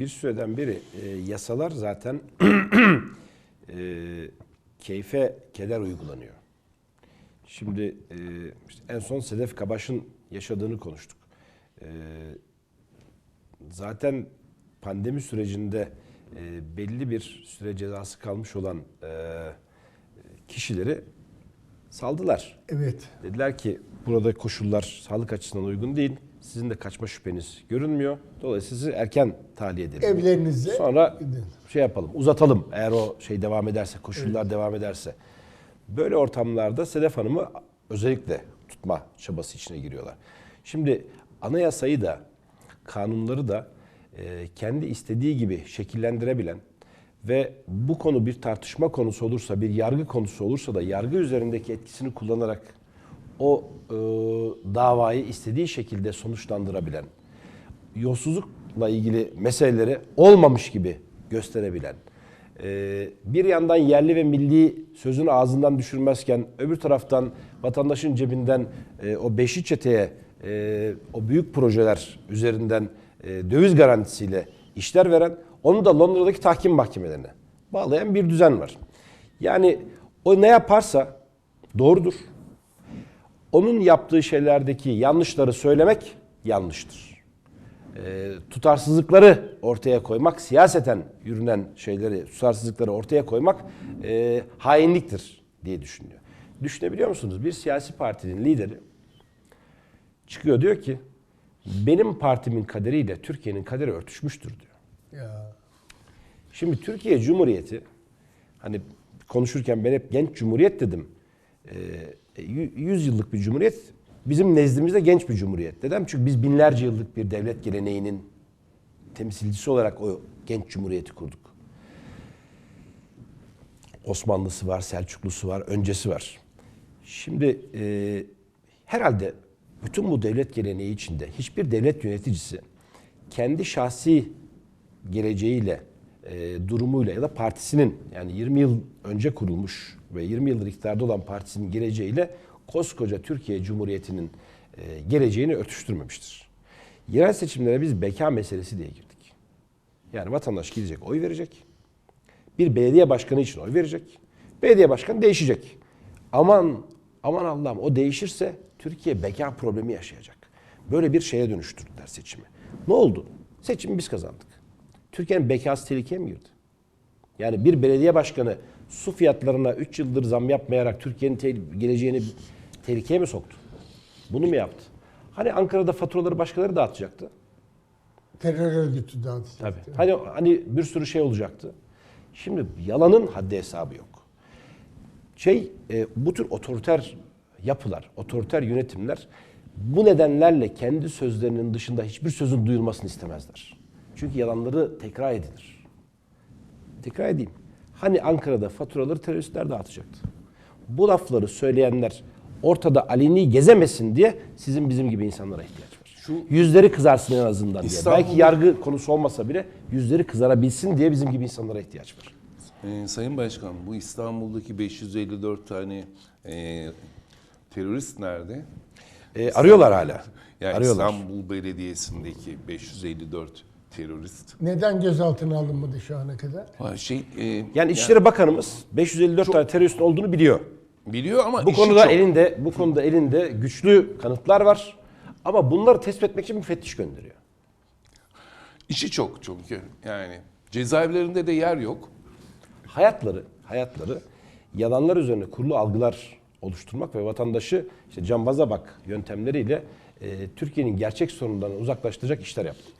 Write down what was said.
Bir süreden beri e, yasalar zaten e, keyfe keder uygulanıyor. Şimdi e, işte en son Sedef Kabaş'ın yaşadığını konuştuk. E, zaten pandemi sürecinde e, belli bir süre cezası kalmış olan e, kişileri saldılar. Evet. Dediler ki burada koşullar sağlık açısından uygun değil. Sizin de kaçma şüpheniz görünmüyor. Dolayısıyla sizi erken tahliye edelim. Evlerinize Sonra gidin. şey yapalım, uzatalım eğer o şey devam ederse, koşullar devam ederse. Böyle ortamlarda Sedef Hanım'ı özellikle tutma çabası içine giriyorlar. Şimdi anayasayı da, kanunları da e, kendi istediği gibi şekillendirebilen ve bu konu bir tartışma konusu olursa, bir yargı konusu olursa da yargı üzerindeki etkisini kullanarak o e, davayı istediği şekilde sonuçlandırabilen, yolsuzlukla ilgili meseleleri olmamış gibi gösterebilen, e, bir yandan yerli ve milli sözünü ağzından düşürmezken öbür taraftan vatandaşın cebinden e, o beşi çeteye e, o büyük projeler üzerinden e, döviz garantisiyle işler veren, onu da Londra'daki tahkim mahkemelerine bağlayan bir düzen var. Yani o ne yaparsa doğrudur. Onun yaptığı şeylerdeki yanlışları söylemek yanlıştır. E, tutarsızlıkları ortaya koymak, siyaseten yürünen şeyleri, tutarsızlıkları ortaya koymak e, hainliktir diye düşünüyor. Düşünebiliyor musunuz? Bir siyasi partinin lideri çıkıyor diyor ki benim partimin kaderiyle Türkiye'nin kaderi örtüşmüştür diyor. Ya. Şimdi Türkiye Cumhuriyeti hani konuşurken ben hep genç cumhuriyet dedim. Ee, 100 yıllık bir cumhuriyet bizim nezdimizde genç bir cumhuriyet. Neden? Çünkü biz binlerce yıllık bir devlet geleneğinin temsilcisi olarak o genç cumhuriyeti kurduk. Osmanlısı var, Selçuklusu var, öncesi var. Şimdi e, herhalde bütün bu devlet geleneği içinde hiçbir devlet yöneticisi kendi şahsi geleceğiyle, e, durumuyla ya da partisinin yani 20 yıl önce kurulmuş ve 20 yıldır iktidarda olan partisinin geleceğiyle koskoca Türkiye Cumhuriyeti'nin e, geleceğini örtüştürmemiştir. Yerel seçimlere biz beka meselesi diye girdik. Yani vatandaş gidecek, oy verecek. Bir belediye başkanı için oy verecek. Belediye başkanı değişecek. Aman aman Allah'ım o değişirse Türkiye beka problemi yaşayacak. Böyle bir şeye dönüştürdüler seçimi. Ne oldu? Seçimi biz kazandık. Türkiye'nin bekası tehlikeye mi girdi? Yani bir belediye başkanı su fiyatlarına 3 yıldır zam yapmayarak Türkiye'nin te- geleceğini tehlikeye mi soktu? Bunu mu yaptı? Hani Ankara'da faturaları başkaları dağıtacaktı. Terör örgütü dağıtacak. Tabii. Hani hani bir sürü şey olacaktı. Şimdi yalanın haddi hesabı yok. Şey e, bu tür otoriter yapılar, otoriter yönetimler bu nedenlerle kendi sözlerinin dışında hiçbir sözün duyulmasını istemezler. Çünkü yalanları tekrar edilir. Tekrar edeyim. Hani Ankara'da faturaları teröristler dağıtacaktı. Bu lafları söyleyenler ortada aleni gezemesin diye sizin bizim gibi insanlara ihtiyaç var. Şu- yüzleri kızarsın en azından diye. Belki yargı konusu olmasa bile yüzleri kızarabilsin diye bizim gibi insanlara ihtiyaç var. Ee, Sayın Başkan, bu İstanbul'daki 554 tane e, terörist nerede? E, arıyorlar hala. Yani arıyorlar. İstanbul Belediyesi'ndeki 554 terörist. Neden gözaltına alınmadı şu ana kadar? Ha, şey, e, Yani İçişleri Bakanımız 554 tane teröristin olduğunu biliyor. biliyor ama Bu işi konuda çok. elinde bu konuda elinde güçlü kanıtlar var. Ama bunları tespit etmek için müfettiş gönderiyor. İşi çok çünkü yani cezaevlerinde de yer yok. Hayatları, hayatları yalanlar üzerine kurulu algılar oluşturmak ve vatandaşı işte cambaza bak yöntemleriyle e, Türkiye'nin gerçek sorunlarından uzaklaştıracak işler yapmak.